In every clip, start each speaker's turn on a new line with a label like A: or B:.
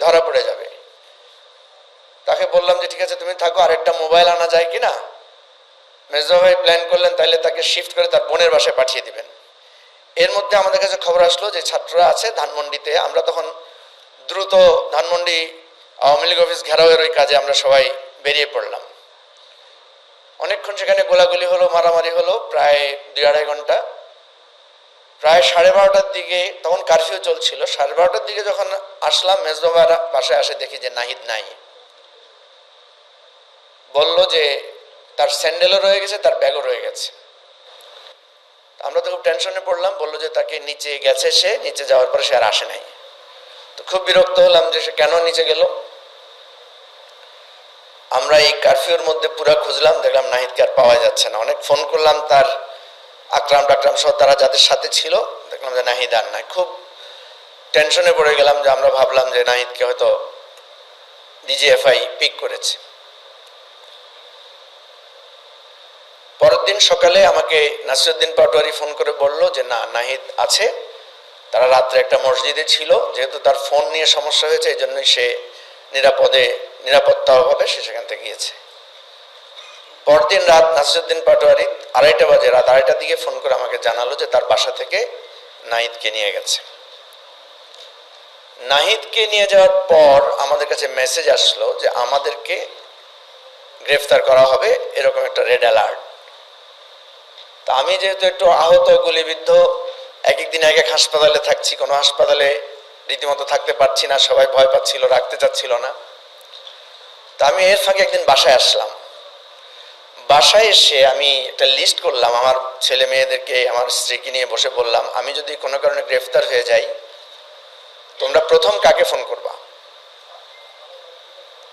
A: ধরা পড়ে যাবে। তাকে বললাম যে, ঠিক আছে, তুমি থাকো, আরেকটা মোবাইল আনা যায় কিনা মেজবা ভাই প্ল্যান করলেন তাহলে তাকে শিফট করে তার বোনের বাসায় পাঠিয়ে দিবেন। এর মধ্যে আমাদের কাছে খবর আসলো যে, ছাত্ররা আছে ধানমন্ডিতে। আমরা তখন দ্রুত ধানমন্ডি আওয়ামী লীগ অফিস ঘেরাওয়ের ওই কাজে আমরা সবাই বেরিয়ে পড়লাম। অনেকক্ষণ সেখানে গোলাগুলি হলো, মারামারি হলো, প্রায় দুই আড়াই ঘণ্টা। প্রায় সাড়ে বারোটার দিকে তখন কারফিউ চলছিল। সাড়ে বারোটার দিকে যখন আসলাম, মেজবাবার পাশে আসে দেখি যে নাহিদ নাই। বলল যে তার স্যান্ডেলও রয়ে গেছে, তার ব্যাগও রয়ে গেছে। আমরা তো খুব টেনশনে পড়লাম, বলল যে তাকে নিচে গেছে সে, নিচে যাওয়ার পরে সে আর আসে নাই। তো খুব বিরক্ত হলাম যে সে কেন নিচে গেল। আমরা এই কারফিউর মধ্যে পুরা খুঁজলাম, দেখলাম নাহিদকে আর পাওয়া যাচ্ছে না। অনেক ফোন করলাম তার আকরাম টাকরাম সহ তারা যাদের সাথে ছিল, দেখলাম যে নাহিদ আর নাই। খুব টেনশনে পড়ে গেলাম যে আমরা ভাবলাম যে নাহিদকে হয়তো ডিজিএফআই পিক করেছে। পরের দিন সকালে আমাকে নাসিরুদ্দিন পাটোয়ারি ফোন করে বলল যে, না, নাহিদ আছে। তারা রাত্রে একটা মসজিদে ছিল, যেহেতু তার ফোন নিয়ে সমস্যা হয়েছে এই জন্যই সে নিরাপদে নিরাপত্তা অভাবে সে সেখান থেকে গিয়েছে। পরদিন রাত নাসিরুদ্দিন পাটোয়ারি আড়াইটা বাজে, রাত আড়াইটার দিকে ফোন করে আমাকে জানালো যে তার বাসা থেকে নাহিদকে নিয়ে গেছে। নাহিদকে নিয়ে যাওয়ার পর আমাদের কাছে মেসেজ আসলো যে আমাদেরকে গ্রেফতার করা হবে এরকম একটা রেড অ্যালার্ট তা আমি যেহেতু একটু আহত, গুলিবিদ্ধ এক এক দিন এক এক হাসপাতালে থাকছি, কোনো হাসপাতালে রীতিমতো থাকতে পারছি না, সবাই ভয় পাচ্ছিল, রাখতে চাচ্ছিল না। তা আমি এর ফাঁকে একদিন বাসায় আসলাম। বাসায় এসে আমি একটা লিস্ট করলাম, আমার ছেলে মেয়েদেরকে, আমার স্ত্রীকে নিয়ে বসে বললাম, আমি যদি কোনো কারণে গ্রেফতার হয়ে যাই, তোমরা প্রথম কাকে ফোন করবা?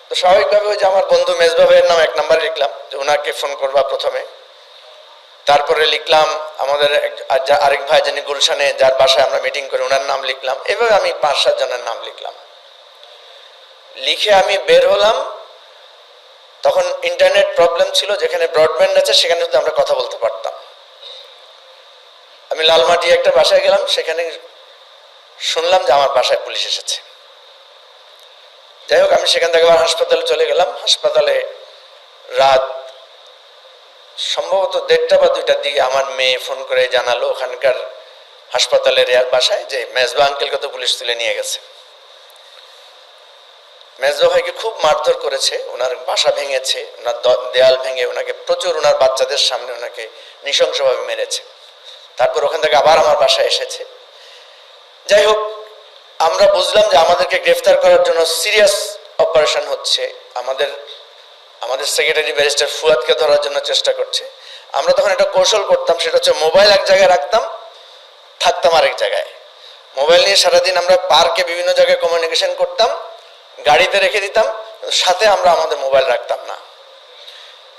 A: তো স্বাভাবিকভাবে ওই যে আমার বন্ধু মেজবা ভাইয়ের নাম এক নাম্বারে লিখলাম, যে ওনাকে ফোন করবা প্রথমে। তারপরে লিখলাম, আমাদের আরেক ভাই যিনি গুলশানে, যার বাসায় আমরা মিটিং করি ওনার নাম লিখলাম। এভাবে আমি পাঁচ, সাত জনের নাম লিখলাম। লিখে আমি বের হলাম তখন ইন্টারনেট প্রবলেম ছিল, যেখানে ব্রডব্যান্ড আছে, সেখানে তো আমরা কথা বলতে পারতাম। আমি লালমাটি একটা বাসায় গেলাম, সেখানে শুনলাম যে আমার বাসায় পুলিশ এসেছে। যাই হোক, আমি সেখান থেকে আবার হাসপাতালে চলে গেলাম। হাসপাতালে রাত সম্ভবত দেড়টা বা দুইটার দিকে আমার মেয়ে ফোন করে জানালো ওখানকার হাসপাতালের বাসায় যে, মেজবা আঙ্কেলকে তো পুলিশ তুলে নিয়ে গেছে। মেজবা ভাইকে খুব মারধর করেছে, ওনার বাসা ভেঙেছে, ওনার দেয়াল ভেঙে ওনাকে প্রচুর ওনার বাচ্চাদের সামনে ওনাকে নৃশংসভাবে মেরেছে। তারপর ওখান থেকে আবার আমার বাসায় এসেছে। যাই হোক, আমরা বুঝলাম যে আমাদেরকে গ্রেফতার করার জন্য সিরিয়াস অপারেশন হচ্ছে। আমাদের আমাদের সেক্রেটারি ব্যারিস্টার ফুয়াদকে ধরার জন্য চেষ্টা করছে। আমরা তখন একটা কৌশল করতাম, সেটা হচ্ছে মোবাইল এক জায়গায় রাখতাম, থাকতাম আরেক জায়গায়। মোবাইল নিয়ে সারাদিন আমরা পার্কে বিভিন্ন জায়গায় কমিউনিকেশন করতাম। গাড়িতে রেখে দিতাম, সাথে আমরা আমাদের মোবাইল রাখতাম না।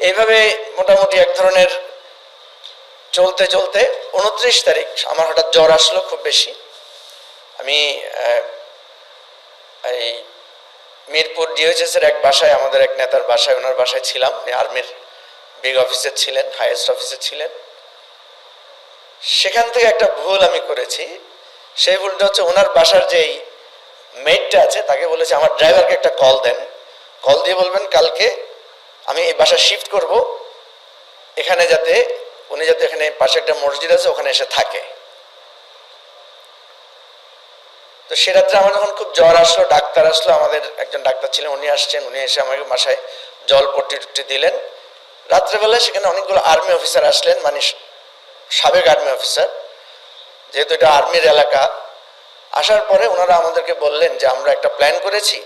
A: এইভাবে মোটামুটি এক ধরনের চলতে চলতে উনত্রিশ তারিখ আমার হঠাৎ জ্বর আসলো খুব বেশি। আমি এই মিরপুর ডিওএইচএস এর এক বাসায়, আমাদের এক নেতার বাসায়, ওনার বাসায় ছিলাম। উনি আর্মির বিগ অফিসে ছিলেন, হাইয়েস্ট অফিসে ছিলেন। সেখান থেকে একটা ভুল আমি করেছি। সেই ভুলটা হচ্ছে ওনার বাসার যেই মেটটা আছে, তাকে বলেছে, আমার ড্রাইভারকে একটা কল দেন। কল দিয়ে বলবেন, কালকে আমি এই বাসা শিফট করব। এখানে যাতে, উনি যাতে এখানে পাশে একটা মসজিদ আছে, ওখানে এসে থাকে। তো সে রাত্রে আমার যখন খুব জ্বর আসলো, ডাক্তার আসলো, আমাদের একজন ডাক্তার ছিলেন, উনি আসছেন, উনি এসে আমাকে বাসায় জল পট্টি টুটি দিলেন। রাত্রেবেলায় সেখানে অনেকগুলো আর্মি অফিসার আসলেন মানে সাবেক আর্মি অফিসার যেহেতু এটা আর্মির এলাকা আসার পরে ওনারা আমাদেরকে বললেন যে, আমরা একটা প্ল্যান করেছি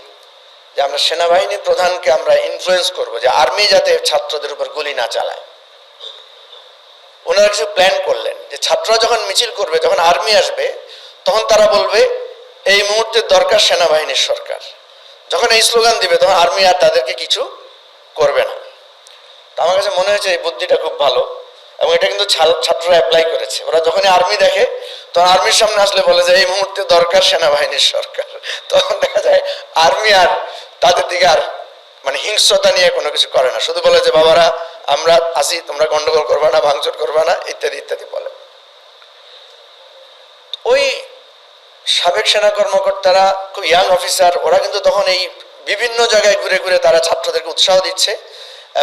A: যে, আমরা সেনাবাহিনী প্রধানকে আমরা ইনফ্লুয়েন্স করব যে আর্মি যাতে ছাত্রদের উপর গুলি না চালায়। ওনারা কিছু প্ল্যান করলেন যে, ছাত্ররা যখন মিছিল করবে, যখন আর্মি আসবে, তখন তারা বলবে, এই মুহূর্তে দরকার সেনাবাহিনীর সরকার। যখন এই স্লোগান দিবে, তখন আর্মি আর তাদেরকে কিছু করবে না। তো আমার কাছে মনে হয়েছে এই বুদ্ধিটা খুব ভালো এবং এটা কিন্তু ছাত্ররা অ্যাপ্লাই করেছে। ওরা যখনই আর্মি দেখে তখন আর্মির সামনে আসলে বলে যে, এই মুহূর্তে দরকার সেনাবাহিনীর সরকার। তখন দেখা যায় আর্মি আর তাদের দিকে আর মানে হিংস্রতা নিয়ে কোনো কিছু করে না। শুধু বলে যে, বাবারা, আমরা আসি তোমরা গন্ডগোল করবা না, ভাঙচুর করবা না, ইত্যাদি ইত্যাদি বলে। ওই সাবেক সেনা কর্মকর্তারা, খুব ইয়াং অফিসার ওরা কিন্তু তখন এই বিভিন্ন জায়গায় ঘুরে ঘুরে তারা ছাত্রদেরকে উৎসাহ দিচ্ছে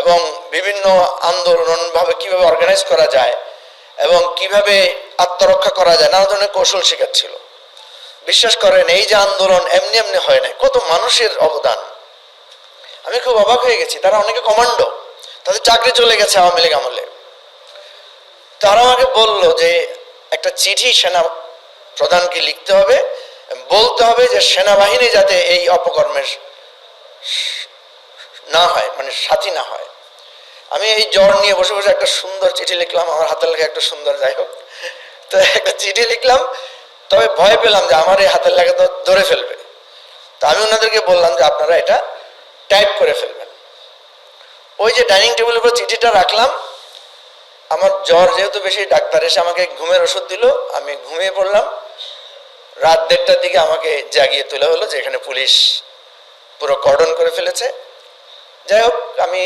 A: এবং বিভিন্ন আন্দোলন ভাবে কীভাবে অর্গানাইজ করা যায় এবং কীভাবে আত্মরক্ষা করা যায়, নানা ধরনের কৌশল শেখাচ্ছিল। বিশ্বাস করেন, এই যে আন্দোলন এমনি এমনি হয় নাই, কত মানুষের অবদান। আমি খুব অবাক হয়ে গেছি, তারা অনেকে কমান্ডো, তাদের চাকরি চলে গেছে আওয়ামী লীগ আমলে। তারা আমাকে বলল যে, একটা চিঠি সেনা প্রধানকে লিখতে হবে, বলতে হবে যে, সেনাবাহিনী যাতে এই অপকর্মের না হয় মানে সাথী না হয়। আমি এই জ্বর নিয়ে বসে বসে একটা সুন্দর চিঠি লিখলাম, আমার হাতের লেখা একটা সুন্দর, যাই হোক। তো একটা চিঠি লিখলাম, তবে ভয় পেলাম যে আমার এই হাতের লেখা তো ধরে ফেলবে। তো আমি ওনাদেরকে বললাম যে আপনারা এটা টাইপ করে ফেলবেন। ওই যে ডাইনিং টেবিলের উপর চিঠিটা রাখলাম, আমার জ্বর যেহেতু বেশি, ডাক্তার এসে আমাকে ঘুমের ওষুধ দিল, আমি ঘুমিয়ে পড়লাম। রাত দেড়টার দিকে আমাকে জাগিয়ে তোলা হলো যে এখানে পুলিশ পুরো কর্ডন করে ফেলেছে। যাই হোক, আমি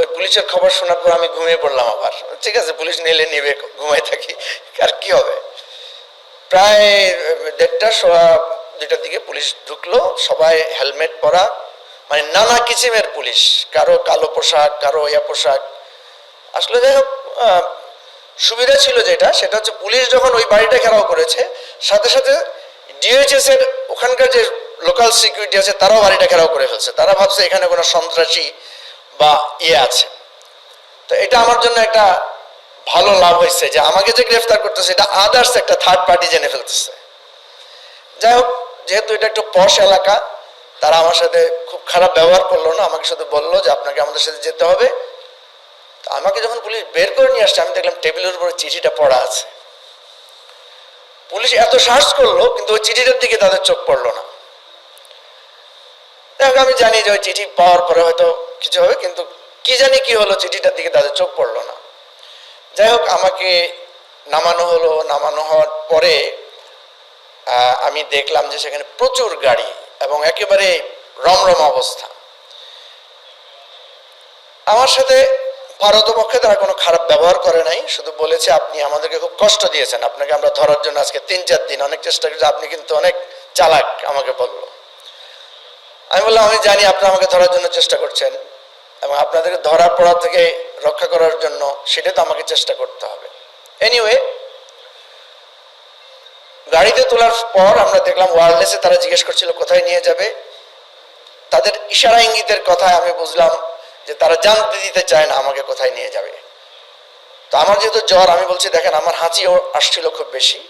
A: ওই পুলিশের খবর শোনার পর আমি ঘুমিয়ে পড়লাম আবার। ঠিক আছে, পুলিশ নিলে নিবে ঘুমাই থাকি। আর কি হবে? প্রায় দেড়টা, সোয়া দুইটার দিকে পুলিশ ঢুকলো, সবাই হেলমেট পরা। মানে নানা কিসিমের পুলিশ, কারও কালো পোশাক, কারও ইয়া পোশাক। আসলে যাই হোক সুবিধা ছিল যেটা, সেটা হচ্ছে পুলিশ যখন ওই বাড়িটা ঘেরাও করেছে, সাথে সাথে ডিএইচএস এর ওখানকার যে লোকাল সিকিউরিটি আছে, তারাও বাড়িটা ঘেরাও করে ফেলছে। তারা ভাবছে এখানে কোনো সন্ত্রাসী বা ইয়ে আছে। তো এটা আমার জন্য একটা ভালো লাভ হয়েছে যে আমাকে যে গ্রেফতার করতেছে, এটা আদার্স একটা থার্ড পার্টি জেনে ফেলতেছে। যাই হোক, যেহেতু এটা একটু পশ এলাকা, তারা আমার সাথে খুব খারাপ ব্যবহার করল না, আমাকে শুধু বলল যে আপনাকে আমাদের সাথে যেতে হবে। আমাকে যখন পুলিশ বের করে নিয়ে আসছে, আমি দেখলাম টেবিলের উপরে চিঠিটা পড়া আছে। পুলিশ এত সার্চ করল, কিন্তু ওই চিঠিটার দিকে তাদের চোখ পড়ল না। আমি জানি যে ওই চিঠি পাওয়ার পরে হয়তো কিছু হবে, কিন্তু কি জানি কি হলো, চিঠিটার দিকে তাদের চোখ পড়ল না। যাই হোক, আমাকে নামানো হলো। নামানো হওয়ার পরে আমি দেখলাম যে সেখানে প্রচুর গাড়ি এবং একেবারে রমরম অবস্থা। আমার সাথে পারতপক্ষে তারা কোনো খারাপ ব্যবহার করে নাই, শুধু বলেছে, আপনি আমাদেরকে খুব কষ্ট দিয়েছেন। আপনাকে আমরা ধরার জন্য আজকে তিন চার দিন। অনেক চেষ্টা করেছি। আপনি কিন্তু অনেক চালাক, আমাকে বলল। আমি বললাম, আমি জানি আপনি আমাকে ধরার জন্য চেষ্টা করছেন এবং আপনাদেরকে ধরা পড়া থেকে রক্ষা করার জন্য সেটা তো আমাকে চেষ্টা করতে হবে। এনিওয়ে গাড়িতে তোলার পর আমরা দেখলাম ওয়ারলেসে তারা জিজ্ঞেস করছিল, কোথায় নিয়ে যাবে? তাদের ইশারা ইঙ্গিতের কথায় আমি বুঝলাম যে তারা জানতে দিতে চায় না আমাকে কোথায় নিয়ে যাবে। তো আমার যেহেতু জ্বর, আমি বলছি, দেখেন, আমার হাঁচিও আসছিল খুব বেশি।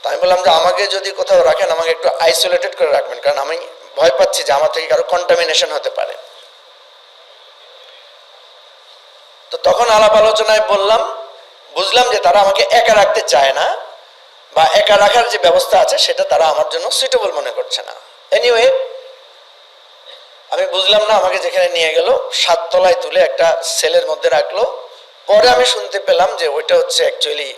A: তো আমি বললাম যে, আমাকে যদি কোথাও রাখেন, আমাকে একটু আইসোলেটেড করে রাখবেন। কারণ আমি ভয় পাচ্ছি যে আমার থেকে কারও কন্টামিনেশন হতে পারে। তো তখন আলাপ আলোচনায় বললাম, বুঝলাম যে তারা আমাকে একা রাখতে চায় না বা একা রাখার যে ব্যবস্থা আছে সেটা তারা আমার জন্য সুইটেবল মনে করছে না। এনিওয়ে আমি বুঝলাম না, আমাকে যেখানে নিয়ে গেল, সাততলায় তুলে একটা সেলের মধ্যে রাখল। পরে আমি শুনতে পেলাম যে ওইটা হচ্ছে অ্যাকচুয়ালি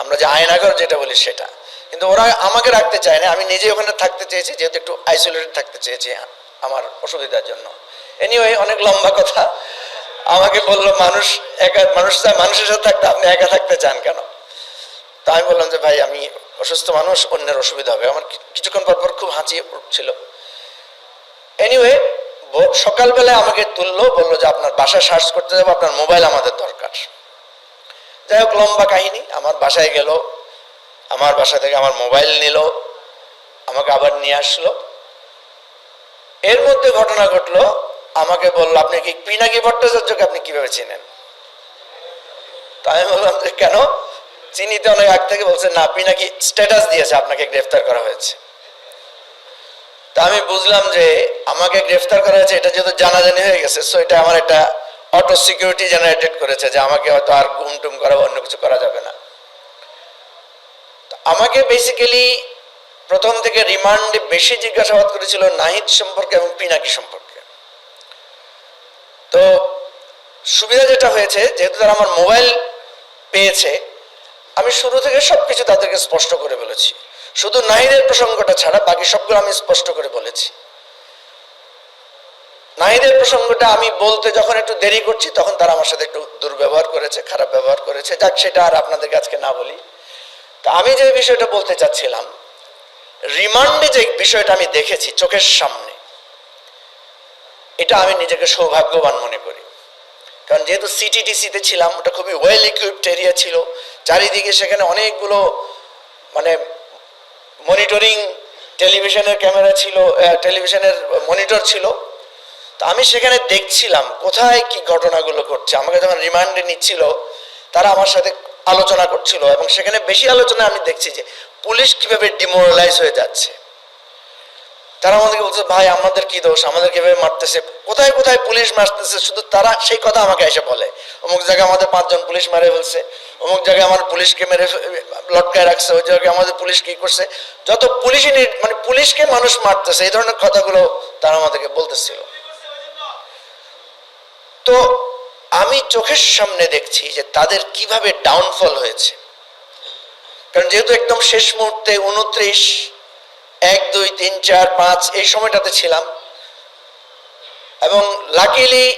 A: আমরা যে আয়নাঘর যেটা বলি সেটা। কিন্তু ওরা আমাকে রাখতে চায় না আমি নিজে ওখানে থাকতে চেয়েছি, যেহেতু একটু আইসোলেটেড থাকতে চেয়েছি আমার অসুবিধার জন্য। এনিওয়ে অনেক লম্বা কথা। আমাকে বলল, মানুষ একা, মানুষ চায় মানুষের সাথে থাকতে, আপনি একা থাকতে চান কেন? তা আমি বললাম যে, ভাই, আমি অসুস্থ মানুষ, অন্যের অসুবিধা হবে। আমার কিছুক্ষণ পর পর খুব হাঁচিয়ে উঠছিল। এনিওয়ে সকালবেলায় আমাকে তুললো, বলল যে, আপনার বাসায় সার্চ করতে যাব, আপনার মোবাইল আমাদের দরকার। যাই হোক, লম্বা কাহিনী, আমার বাসায় গেল। আমার বাসা থেকে আমার মোবাইল নিল, আমাকে আবার নিয়ে আসলো। এর মধ্যে ঘটনা ঘটলো, আমাকে বলল, আপনি কি পিনাকি ভট্টাচার্যকে আপনি কীভাবে চিনেন? তা আমি বললাম যে, কেন? চিনিতে অনেক আগ থেকে বলছে, না পিনাকি স্ট্যাটাস দিয়েছে, আপনাকে গ্রেফতার করা হয়েছে। তা আমি বুঝলাম যে, আমাকে গ্রেফতার করা হয়েছে, এটা যেহেতু জানাজানি হয়ে গেছে সো এটা আমার একটা অটো সিকিউরিটি জেনারেটেড করেছে যে আমাকে হয়তো আর গুম টুম করা অন্য কিছু করা যাবে না। আমাকে বেসিক্যালি প্রথম থেকে রিমান্ডে বেশি জিজ্ঞাসাবাদ করেছিল নাহিদ সম্পর্কে এবং পিনাকি সম্পর্কে। তো সুবিধা যেটা হয়েছে, যেহেতু তারা আমার মোবাইল পেয়েছে, আমি শুরু থেকে সবকিছু তাদেরকে স্পষ্ট করে বলেছি। শুধু নাহিদের প্রসঙ্গটা ছাড়া বাকি সবগুলো আমি স্পষ্ট করে বলেছি। নাহিদের প্রসঙ্গটা আমি বলতে যখন একটু দেরি করছি, তখন তারা আমার সাথে একটু দুর্ব্যবহার করেছে, খারাপ ব্যবহার করেছে। যাক, সেটা আর আপনাদের আজকে না বলি। আমি যে বিষয়টা বলতে চাচ্ছিলাম, রিমান্ডে যে বিষয়টা আমি দেখেছি চোখের সামনে, এটা আমি নিজেকে সৌভাগ্যবান মনে করি। কারণ যেহেতু সিটিটিসিতে ছিলাম, ওটা খুবই ওয়েল ইকুইপড এরিয়া ছিল, চারিদিকে সেখানে অনেকগুলো মানে মনিটরিং টেলিভিশনের ক্যামেরা ছিল টেলিভিশনের মনিটর ছিল। তো আমি সেখানে দেখছিলাম কোথায় কি ঘটনাগুলো ঘটছে। আমাকে যখন রিমান্ডে নিচ্ছিল, তারা আমার সাথে আলোচনা করছিল এবং সেখানে বেশি আলোচনা আমি দেখছি যে পুলিশ কীভাবে ডিমোরালাইজ হয়ে যাচ্ছে। তারা আমাদেরকে বলছে, ভাই, আমাদের কি দোষ? আমাদের কীভাবে মারতেছে? কোথায় কোথায় পুলিশ মারতেছে? শুধু তারা সেই কথা আমাকে এসে বলে। অমুক জায়গায় আমাদের পাঁচজন পুলিশ মারে ফেলছে, অমুক জায়গায় আমার পুলিশকে মেরে লটকায় রাখছে, ওই জায়গায় আমাদের পুলিশ কি করছে? যত পুলিশই মানে পুলিশকে মানুষ মারতেছে, এই ধরনের কথাগুলো তারা আমাদেরকে বলতেছিল। তো আমি চোখের সামনে দেখছি যে তাদের কীভাবে ডাউনফল হয়েছে। কারণ যেহেতু একদম শেষ মুহূর্তে উনত্রিশ, এক, দুই, তিন, চার, পাঁচ এই সময়টাতে ছিলাম। এবং লাকিলি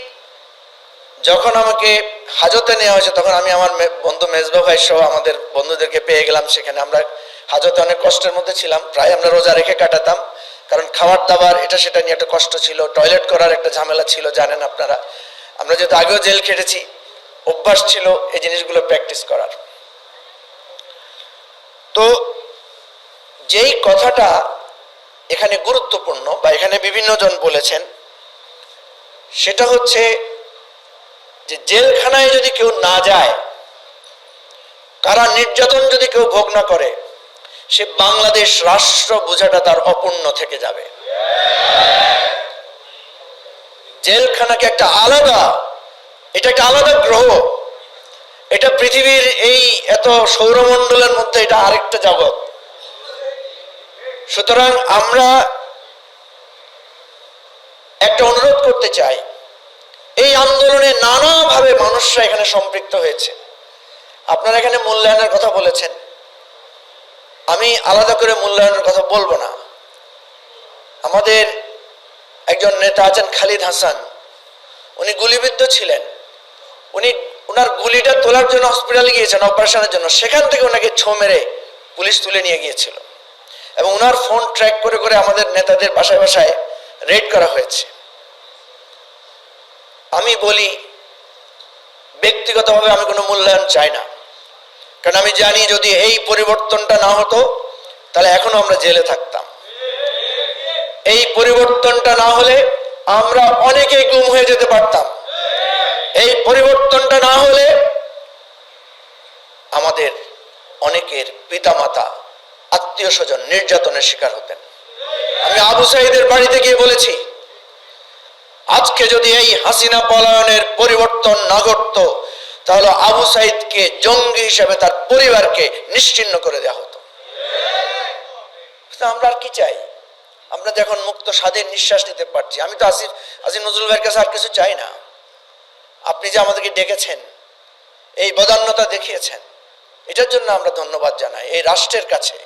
A: যখন আমাকে হাজতে নেওয়া হয়েছে, তখন আমি আমার বন্ধু মেজবা ভাই সহ আমাদের বন্ধুদেরকে পেয়ে গেলাম সেখানে। আমরা হাজতে অনেক কষ্টের মধ্যে ছিলাম। প্রায় আমরা রোজা রেখে কাটাতাম। কারণ খাবার দাবার, এটা সেটা নিয়ে একটা কষ্ট ছিল। টয়লেট করার একটা ঝামেলা ছিল, জানেন আপনারা। আমরা যেহেতু আগেও জেল খেটেছি, অভ্যাস ছিল এই জিনিসগুলো প্র্যাকটিস করার। তো যেই কথাটা এখানে গুরুত্বপূর্ণ বা এখানে বিভিন্ন জন বলেছেন, সেটা হচ্ছে যে জেলখানায় যদি কেউ না যায়, কারা নির্যাতন যদি কেউ ভোগ না করে, সে বাংলাদেশ রাষ্ট্র বোঝাটা তার অপূর্ণ থেকে যাবে। জেলখানাকে একটা আলাদা, এটা একটা আলাদা গ্রহ। এটা পৃথিবীর এই এত সৌরমণ্ডলের মধ্যে এটা আরেকটা জগৎ। সুতরাং আমরা একটা অনুরোধ করতে চাই, এই আন্দোলনে নানাভাবে মানুষরা এখানে সম্পৃক্ত হয়েছে। আপনারা এখানে মূল্যায়নের কথা বলেছেন। আমি আলাদা করে মূল্যায়নের কথা বলব না। আমাদের একজন নেতা আছেন খালিদ হাসান। উনি গুলিবিদ্ধ ছিলেন। উনি ওনার গুলিটা তোলার জন্য হসপিটালে গিয়েছেন অপারেশনের জন্য। সেখান থেকে ওনাকে ছো মেরে পুলিশ তুলে নিয়ে গিয়েছিল। এবং ওনার ফোন ট্র্যাক করে করে আমাদের নেতাদের বাসায় বাসায় রেড করা হয়েছে। আমি বলি, ব্যক্তিগতভাবে আমি কোনো মূল্যায়ন চাই না। কারণ আমি জানি যদি এই পরিবর্তনটা না হতো, তাহলে এখনও আমরা জেলে থাকতাম। এই পরিবর্তনটা না হলে আমরা অনেকেই গুম হয়ে যেতে পারতাম। এই পরিবর্তনটা না হলে আমাদের অনেকের পিতামাতা আত্মীয় স্বজন নির্যাতনের শিকার হতেন। আমি আবু সাহিদের বাড়িতে গিয়ে বলেছি, আজকে যদি এই হাসিনা পলায়নের পরিবর্তন না ঘটত, তাহলে আবু সাইদকে জঙ্গি হিসেবে তার পরিবারকে নিশ্চিন্ন করে দেওয়া হতো। আমরা আর কি চাই? আমরা যখন মুক্ত স্বাধীন নিঃশ্বাস নিতে পারছি। আমি তো আসিফ আসিফ নজরুল ভাইয়ের কাছে আর কিছু চাই না। আপনি যে আমাদেরকে ডেকেছেন, এই বদান্যতা দেখিয়েছেন, এটার জন্য আমরা ধন্যবাদ জানাই এই রাষ্ট্রের কাছে।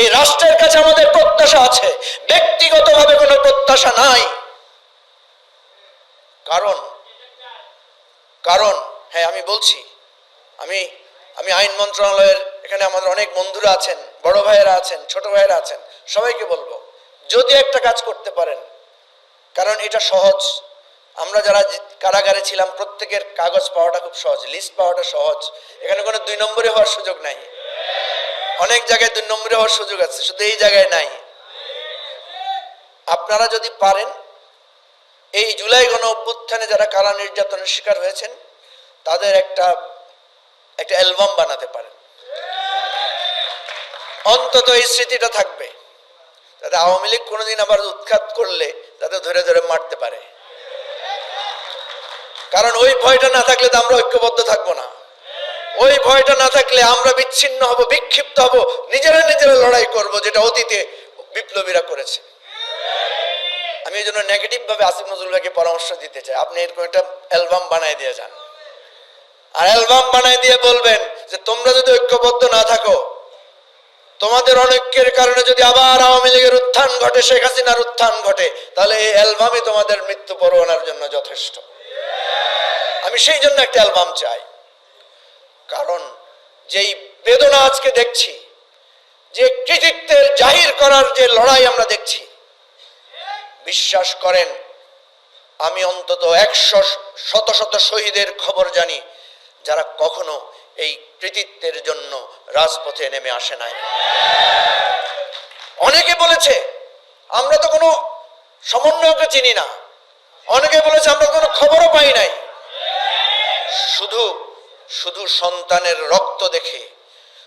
A: এই রাষ্ট্রের কাছে আমাদের প্রত্যাশা আছে। ব্যক্তিগতভাবে কোনো প্রত্যাশা নাই। কারণ কারণ হ্যাঁ আমি বলছি, আমি আমি আইন মন্ত্রণালয়ের এখানে আমাদের অনেক বন্ধুরা আছেন, বড় ভাইয়েরা আছেন, ছোট ভাইয়েরা আছেন, সবাইকে বলব। যদি একটা কাজ করতে পারেন, কারণ এটা সহজ। আমরা যারা কারাগারে ছিলাম, প্রত্যেকের কাগজ পাওয়াটা খুব সহজ লিস্ট পাওয়াটা সহজ। এখানে কোনো দুই নম্বরে হওয়ার সুযোগ নাই। অনেক জায়গায় দুই নম্বরে হওয়ার সুযোগ আছে, শুধু এই জায়গায় নাই। আপনারা যদি পারেন, এই জুলাই গণ অভ্যুত্থানে যারা কারা নির্যাতনের শিকার হয়েছেন, তাদের একটা একটা অ্যালবাম বানাতে পারেন। অন্তত এই স্মৃতিটা থাকবে। যাতে আওয়ামী লীগ কোনোদিন আবার উৎখাত করলে যাতে ধরে ধরে মারতে পারে। কারণ ওই ভয়টা না থাকলে তো আমরা ঐক্যবদ্ধ থাকব না। ওই ভয়টা না থাকলে আমরা বিচ্ছিন্ন হব, বিক্ষিপ্ত হব, নিজেরা নিজেরা লড়াই করব, যেটা অতীতে বিপ্লবীরা করেছে। আমি এই জন্য নেগেটিভ ভাবে আসিফ নজরুল ভাইকে পরামর্শ দিতে চাই। আপনি এরকম একটা অ্যালবাম বানাই দিয়ে যান। আর অ্যালবাম বানাই দিয়ে বলবেন যে, তোমরা যদি ঐক্যবদ্ধ না থাকো তোমাদের অনেকের কারণে যদি আবার আওয়ামী লীগের উত্থান ঘটে, শেখ হাসিনার উত্থান ঘটে, তাহলে এই অ্যালবামই তোমাদের মৃত্যু পরোয়ানার জন্য যথেষ্ট। আমি সেই জন্য একটা অ্যালবাম চাই। কারণ যেই বেদনা আজকে দেখছি, যে কৃতিত্বের জাহির করার যে লড়াই আমরা দেখছি, বিশ্বাস করেন, আমি অন্তত একশো শত শত শহীদের খবর জানি, যারা কখনো এই কৃতিত্বের জন্য রাজপথে নেমে আসে নাই। অনেকে বলেছে, আমরা তো কোনো সমন্বয়কে চিনি না। অনেকে বলেছে, আমরা কোনো খবরও পাই নাই। শুধু শুধু সন্তানের রক্ত দেখে,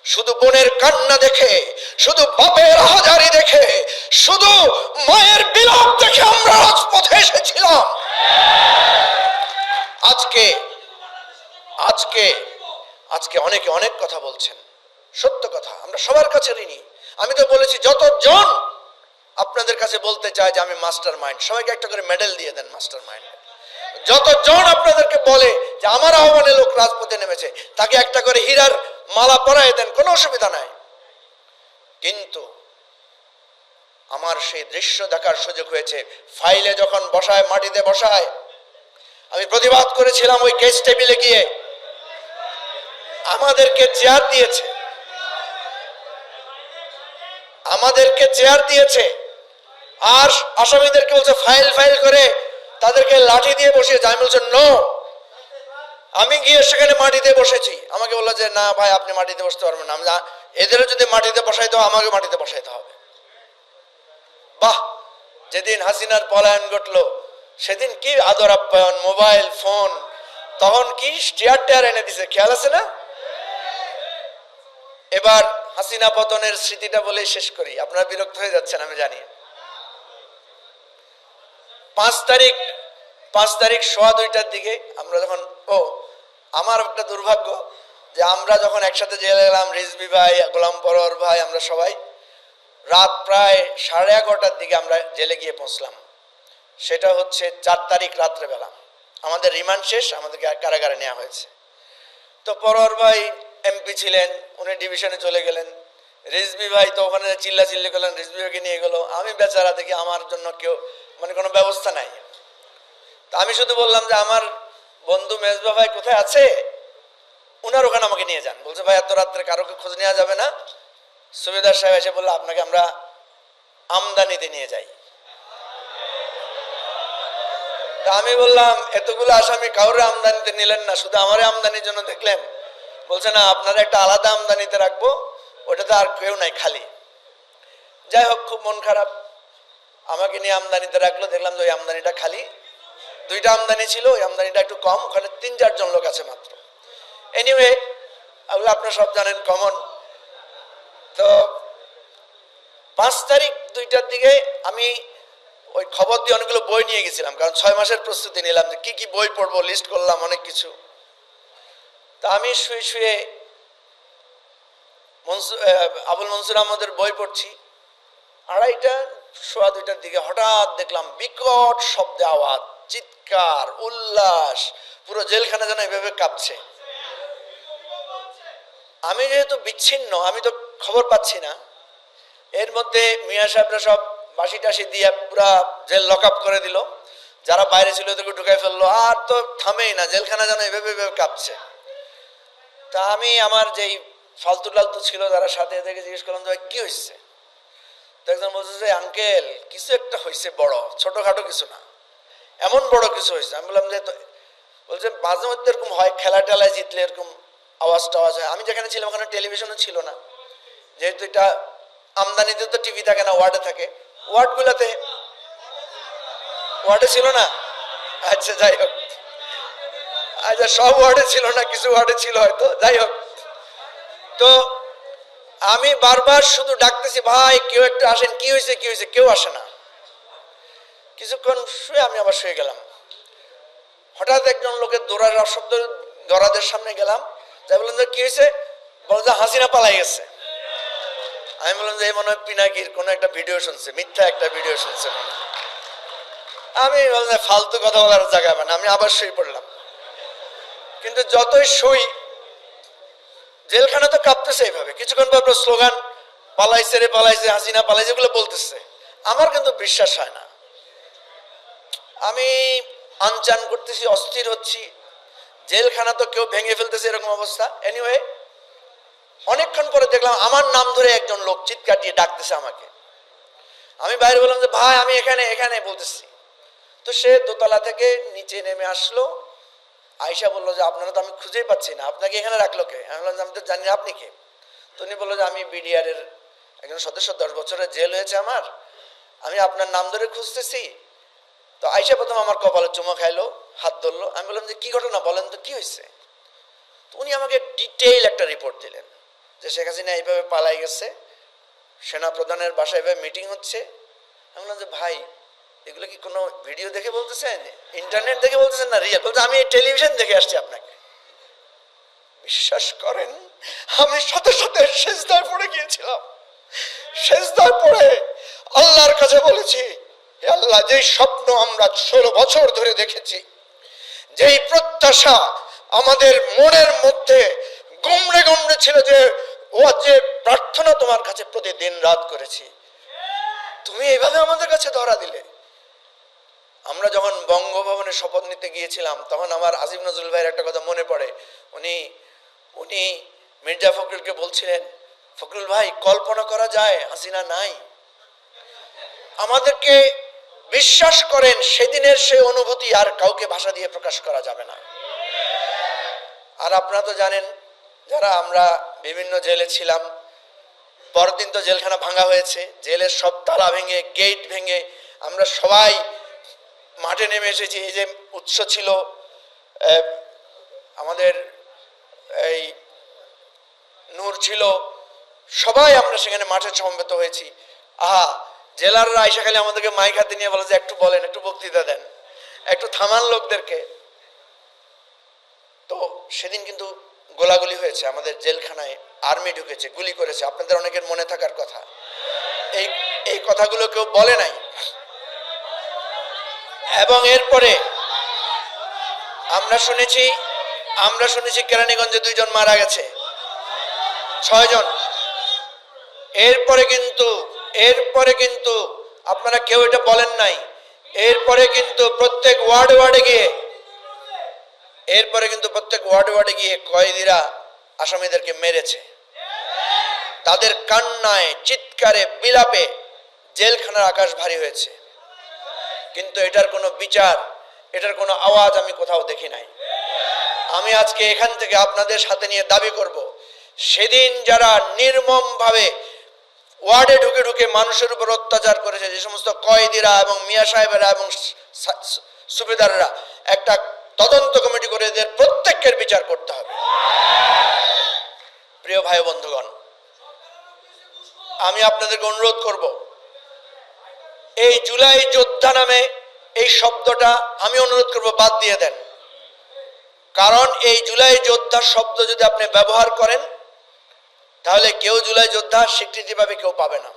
A: শুধু বোনের কান্না দেখে, শুধু বাপের হাজারি দেখে, শুধু মায়ের বিলাপ দেখে আমরা রাজপথে এসেছিলাম। আজকে আজকে আজকে অনেকে অনেক কথা বলছেন। সত্য কথা, আমরা সবার কাছে ঋণী। আমি তো বলেছি, যতজন আপনাদের কাছে বলতে চায় যে আমি মাস্টার মাইন্ড সবাইকে একটা করে মেডেল দিয়ে দেন মাস্টার মাইন্ড যতজন আপনাদেরকে বলে যে আমার আহ্বানে লোক রাজপথে নেমেছে, তাকে একটা করে হীরার মালা পরায় দেন, কোনো অসুবিধা নাই। কিন্তু আমার সেই দৃশ্য দেখার সুযোগ হয়েছে ফাইলে যখন বসায়, মাটিতে বসায়, আমি প্রতিবাদ করেছিলাম ওই কেস টেবিলে গিয়ে। আমাদেরকে চেয়ার দিয়েছে। আমাদেরকে চেয়ার দিয়েছে। আর আসামিদেরকে বলছে, ফাইল ফাইল করে তাদেরকে লাঠি দিয়ে বসিয়েছে। আমি বলছি, নো। আমি গিয়ে সেখানে মাটিতে বসেছি। আমাকে বলল যে, না ভাই, আপনি মাটিতে বসতে পারবেন না। আমি এদেরও যদি মাটিতে বসাইতে হয় আমাকে মাটিতে বসাইতে হবে। বাহ! যেদিন হাসিনার পলায়ন ঘটলো, সেদিন কি আদর আপ্যায়ন, মোবাইল, ফোন, তখন কি চেয়ার টেয়ার এনে দিছে, খেয়াল আছে না? এবার হাসিনা পতনের স্মৃতিটা বলেই শেষ করি। আপনারা বিরক্ত হয়ে যাচ্ছেন, আমি জানি। পাঁচ তারিখ পাঁচ তারিখ সোয়া দুইটার দিকে আমরা যখন, ও, আমার একটা দুর্ভাগ্য যে আমরা যখন একসাথে জেলে গেলাম রিজবি ভাই, গোলাম পরোয়ার ভাই, আমরা সবাই, রাত প্রায় সাড়ে এগারোটার দিকে আমরা জেলে গিয়ে পৌঁছলাম। সেটা হচ্ছে চার তারিখ রাত্রেবেলা। আমাদের রিমান্ড শেষ, আমাদেরকে কারাগারে নেওয়া হয়েছে। তো পরোয়ার ভাই এমপি ছিলেন, উনি ডিভিশনে চলে গেলেন। রিজবি ভাই তো ওখানে চিল্লা চিল্লি করলেন রিজবি ভাইকে নিয়ে গেলো। আমি বেচারা দেখি আমার জন্য কেউ মানে কোনো ব্যবস্থা নাই। তা আমি শুধু বললাম যে আমার বন্ধু মেজবা ভাই কোথায় আছে? উনার ওখানে আমাকে নিয়ে যান। বলছে, ভাই, এত রাত্রে কারোকে খোঁজ নেওয়া যাবে না? সুবেদার সাহেব এসে বলল, আপনাকে আমরা আমদানিতে নিয়ে যাই। তা আমি বললাম, এতগুলো আসামি কাউরে আমদানিতে নিলেন না, শুধু আমারে আমদানির জন্য দেখলেন? বলছে, না, আপনারা একটা আলাদা আমদানিতে রাখব, ওটাতে আর কেউ নাই, খালি। যাই হোক, খুব মন খারাপ। আমাকে নিয়ে আমদানিতে রাখল, দেখলাম যে ওই আমদানিটা খালি। দুইটা আমদানি ছিল, ওই আমদানিটা একটু কম, ওখানে তিন চারজন লোক আছে মাত্র। এনিওয়ে ওগুলো আপনারা সব জানেন কমন তো পাঁচ তারিখ দুইটার দিকে আমি ওই খবর দিয়ে অনেকগুলো বই নিয়ে গেছিলাম, কারণ ছয় মাসের প্রস্তুতি নিলাম যে কী কী বই পড়ব লিস্ট করলাম অনেক কিছু। তা আমি শুয়ে শুয়ে আবুল মনসুর আহমদের বই পড়ছি। আড়াইটা, সোয়া দুইটার দিকে হঠাৎ দেখলাম বিকট শব্দে আওয়াজ, চিৎকার, উল্লাস, পুরো জেলখানা যেন এভাবে কাঁপছে। আমি যেহেতু বিচ্ছিন্ন, আমি তো খবর পাচ্ছি না, এর মধ্যে মিয়া সাহেবরা সব বাসি টাসি দিয়ে পুরা জেল লক আপ করে দিল। যারা বাইরে ছিল ওদেরকে ঢুকাই ফেলল। আর তো থামেই না, জেলখানা যেন এভাবে এভাবে কাঁপছে। তা আমি আমার যেই ফালতু টালতু ছিল, যারা সাথে থেকে জিজ্ঞেস করলাম যে কি হয়েছে তো একজন বলছে যে, আঙ্কেল, কিছু একটা হয়েছে বড়, ছোটোখাটো কিছু না। এমন বড় কিছু হয়েছে আমি বললাম যে বলছে, মাঝে মধ্যে এরকম হয় খেলা টেলায় জিতলে এরকম আওয়াজ টাওয়াজ হয়। আমি যেখানে ছিলাম, ওখানে টেলিভিশনও ছিল না। যেহেতু এটা আমদানিতে তো টিভি থাকে না, ওয়ার্ডে থাকে। ওয়ার্ডগুলোতে ওয়ার্ডে ছিল না? আচ্ছা যাই হোক। আচ্ছা সব ওয়ার্ডে ছিল না, কিছু ওয়ার্ডে ছিল হয়তো, যাই হোক। তো আমি বারবার শুধু ডাকতেছি, ভাই, কেউ একটু আসেন, কি হয়েছে কি হয়েছে? কেউ আসে না। কিছুক্ষণ শুয়ে আমি আবার শুয়ে গেলাম। হঠাৎ একজন লোকের দৌড়ার শব্দ দরাদের সামনে গেলাম। যাই বললাম যে, কি হয়েছে? বলল যে, হাসিনা পালাই গেছে। আমি বললাম, যে এই মনে হয় পিনাকির, কোনো একটা ভিডিও শুনছে, মিথ্যা একটা ভিডিও শুনছে আমি বললাম ফালতু কথা বলার জায়গা মানে আমি আবার শুয়ে পড়লাম। কিন্তু যতই শুই জেলখানা তো কাঁপতেছে এইভাবে। কিছুক্ষণ পর স্লোগান, পালাইছে রে, পালাইছে, হাসিনা পালাইছে, এগুলো বলতেছে। আমার কিন্তু বিশ্বাস হয় না। আমি আনচান করতেছি, অস্থির হচ্ছি। জেলখানা তো কেউ ভেঙে ফেলতেছে এরকম অবস্থা। এনিওয়ে অনেকক্ষণ পরে দেখলাম আমার নাম ধরে একজন লোক চিৎকার দিয়ে ডাকতেছে আমাকে। আমি বাইরে বললাম যে, ভাই, আমি এখানে এখানে, বলতেছি। তো সে দোতলা থেকে নিচে নেমে আসলো। আয়সা বলল যে, আপনারা তো আমি খুঁজেই পাচ্ছি না। আপনাকে এখানে রাখল কে? আমি বললাম আমি তো জানি না, আপনি কে? তো উনি বলল যে, আমি বিডিআরের একজন সদস্য, দশ বছরের জেল হয়েছে আমার। আমি আপনার নাম ধরে খুঁজতেছি। তো আয়সা প্রথম আমার কপালে চুমো খাইলো, হাত ধরলো। আমি বললাম যে, কি ঘটনা? বলেন তো, কি হয়েছে? তো উনি আমাকে ডিটেইল একটা রিপোর্ট দিলেন যে, শেখ হাসিনা এইভাবে পালাই গেছে। সেনা প্রধানের বাসায় এভাবে মিটিং হচ্ছে। আমি বললাম যে, ভাই এগুলো কি কোনো ভিডিও দেখে বলতেছেন? ইন্টারনেট দেখে বলতেছেন না? রিয়েল বলতে আমি টেলিভিশন দেখে আসছি আপনাকে। বিশ্বাস করেন, আমি সাথে সাথে সেজদায় পড়ে গিয়েছিলাম। সেজদায় পড়ে আল্লাহর কাছে বলেছি আল্লাহ, যেই স্বপ্ন আমরা ষোলো বছর ধরে দেখেছি, যেই প্রত্যাশা আমাদের মনের মধ্যে গুমড়ে গুমড়ে ছিল যে, ও যে প্রার্থনা তোমার কাছে প্রতিদিন রাত করেছি, তুমি এইভাবে আমাদের কাছে ধরা দিলে। আমরা যখন বঙ্গভবনে শপথ নিতে গিয়েছিলাম, তখন আমার আজিম নজরুল ভাইয়ের একটা কথা মনে পড়ে। উনি উনি মির্জা ফখরুলকে বলছিলেন, ফখরুল ভাই, কল্পনা করা যায়, হাসিনা নাই। আমাদেরকে বিশ্বাস করেন, সেদিনের সেই অনুভূতি আর কাউকে ভাষা দিয়ে প্রকাশ করা যাবে না। আর আপনারা তো জানেন, যারা আমরা বিভিন্ন জেলে ছিলাম, পরদিন তো জেলখানা ভাঙা হয়েছে, জেলের সব তালা ভেঙে, গেট ভেঙে, আমরা সবাই মাঠে নেমে এসেছি, এই যে উৎস ছিল আমাদের এই নূর ছিল, সবাই আমরা সেখানে মাঠে সমবেত হয়েছি। আহা, জেলাররা আইসা খালি আমাদেরকে মাইক হাতে নিয়ে বলে যে, একটু বলেন, একটু বক্তৃতা দেন, একটু থামান লোকদেরকে। তো সেদিন কিন্তু গোলাগুলি হয়েছে, আমাদের জেলখানায় আর্মি ঢুকেছে, গুলি করেছে, আপনাদের অনেকের মনে থাকার কথা। এই এই কথাগুলো কেউ বলে নাই। এবং এরপরে আমরা শুনেছি আমরা শুনেছি কেরানীগঞ্জে দুইজন মারা গেছে। ছয়জন। এরপরে কিন্তু এরপরে কিন্তু, আপনারা কেউ এটা বলেন নাই। এরপরে কিন্তু প্রত্যেক ওয়ার্ড ওয়ার্ডে গিয়ে, এরপরে কিন্তু প্রত্যেক ওয়ার্ড ওয়ার্ডে গিয়ে কয়েদিরা আসামিদেরকে মেরেছে। তাদের কান্নায়, চিৎকারে, বিলাপে জেলখানার আকাশ ভারী হয়েছে। কিন্তু এটার কোনো বিচার, এটার কোনো আওয়াজ আমি কোথাও দেখি নাই। আমি আজকে এখান থেকে আপনাদের সাথে নিয়ে দাবি করব, সেদিন যারা নির্মমভাবে ওয়ার্ডে ঢুকে ঢুকে মানুষের উপর অত্যাচার করেছে, যে সমস্ত কয়েদিরা এবং মিয়া সাহেবেরা এবং সুবেদাররা, একটা তদন্ত কমিটি করে এদের প্রত্যেকের বিচার করতে হবে। প্রিয় ভাই বন্ধুগণ, আমি আপনাদেরকে অনুরোধ করব এই জুলাই যোদ্ধা নামে এই শব্দটা আমি অনুরোধ করব, বাদ দিয়ে দেন। কারণ এই জুলাই যোদ্ধা শব্দ যদি আপনি ব্যবহার করেন, তাহলে কেউ জুলাই যোদ্ধা স্বীকৃতি পাবে, কেউ পাবে না।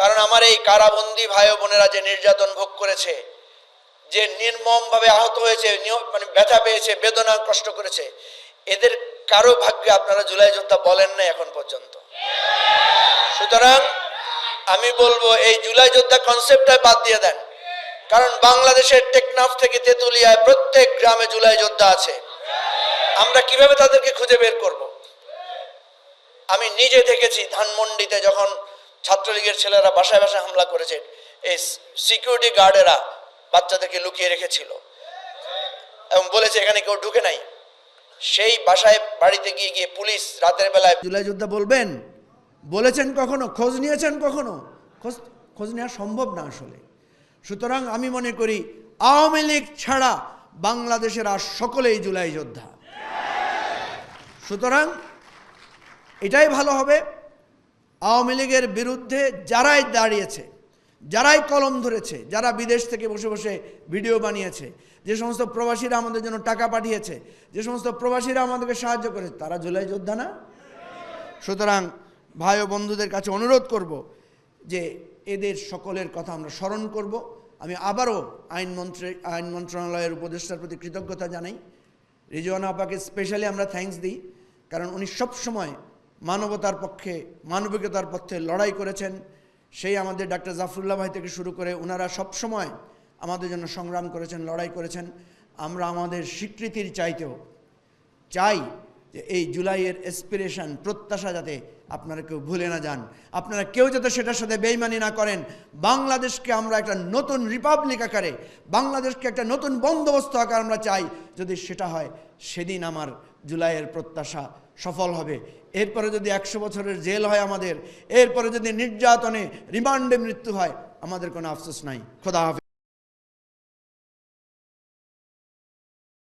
A: কারণ আমার এই কারাবন্দি ভাই বোনেরা যে নির্যাতন ভোগ করেছে, যে নির্মম ভাবে আহত হয়েছে মানে ব্যথা পেয়েছে, বেদনা কষ্ট করেছে, এদের কারও ভাগ্যে আপনারা জুলাই যোদ্ধা বলেন না এখন পর্যন্ত। সুতরাং আমি বলব, এই জুলাই যোদ্ধা কনসেপ্টটা বাদ দিয়ে দেন। কারণ বাংলাদেশের টেকনাফ থেকে তেতুলিয়ায় প্রত্যেক গ্রামে জুলাই যোদ্ধা আছে। আমরা কীভাবে তাদেরকে খুঁজে বের করব? আমি নিজে দেখেছি ধানমন্ডিতে যখন ছাত্রলীগের ছেলেরা বাসায় বাসায় হামলা করেছে, এই সিকিউরিটি গার্ডেরা বাচ্চাদেরকে লুকিয়ে রেখেছিল। এবং বলেছে, এখানে কেউ ঢুকে নাই। সেই বাসায় বাড়িতে গিয়ে গিয়ে পুলিশ রাতের বেলায়
B: জুলাই যোদ্ধা বলবেন বলেছেন কখনো? খোঁজ নিয়েছেন কখনো? খোঁজ খোঁজ নেওয়া সম্ভব না আসলে। সুতরাং আমি মনে করি, আওয়ামী লীগ ছাড়া বাংলাদেশের আর সকলেই জুলাই যোদ্ধা। সুতরাং এটাই ভালো হবে। আওয়ামী লীগের বিরুদ্ধে যারাই দাঁড়িয়েছে, যারাই কলম ধরেছে, যারা বিদেশ থেকে বসে বসে ভিডিও বানিয়েছে, যে সমস্ত প্রবাসীরা আমাদের জন্য টাকা পাঠিয়েছে, যে সমস্ত প্রবাসীরা আমাদেরকে সাহায্য করেছে, তারা জুলাই যোদ্ধা না? সুতরাং ভাই ও বন্ধুদের কাছে অনুরোধ করব যে এদের সকলের কথা আমরা স্মরণ করব। আমি আবারও আইন মন্ত্রী আইন মন্ত্রণালয়ের উপদেষ্টার প্রতি কৃতজ্ঞতা জানাই। রিজওয়ানা আপাকে স্পেশালি আমরা থ্যাঙ্কস দিই, কারণ উনি সবসময় মানবতার পক্ষে, মানবিকতার পক্ষে লড়াই করেছেন। সেই আমাদের ডাক্তার জাফরুল্লাহ ভাই থেকে শুরু করে ওনারা সবসময় আমাদের জন্য সংগ্রাম করেছেন, লড়াই করেছেন। আমরা আমাদের স্বীকৃতির চাইতেও চাই যে এই জুলাইয়ের এসপিরেশন প্রত্যাশা যাতে আপনারা কেউ ভুলে না যান। আপনারা কেউ যাতে সেটার সাথে বেইমানি না করেন। বাংলাদেশকে আমরা একটা নতুন রিপাবলিক আকারে, বাংলাদেশকে একটা নতুন বন্দোবস্ত আকার আমরা চাই। যদি সেটা হয়, সেদিন আমার জুলাইয়ের প্রত্যাশা সফল হবে। এরপরে যদি একশো বছরের জেল হয় আমাদের, এরপরে যদি নির্যাতনে রিমান্ডে মৃত্যু হয়, আমাদের কোনো আফসোস নাই। খোদা হাফেজ।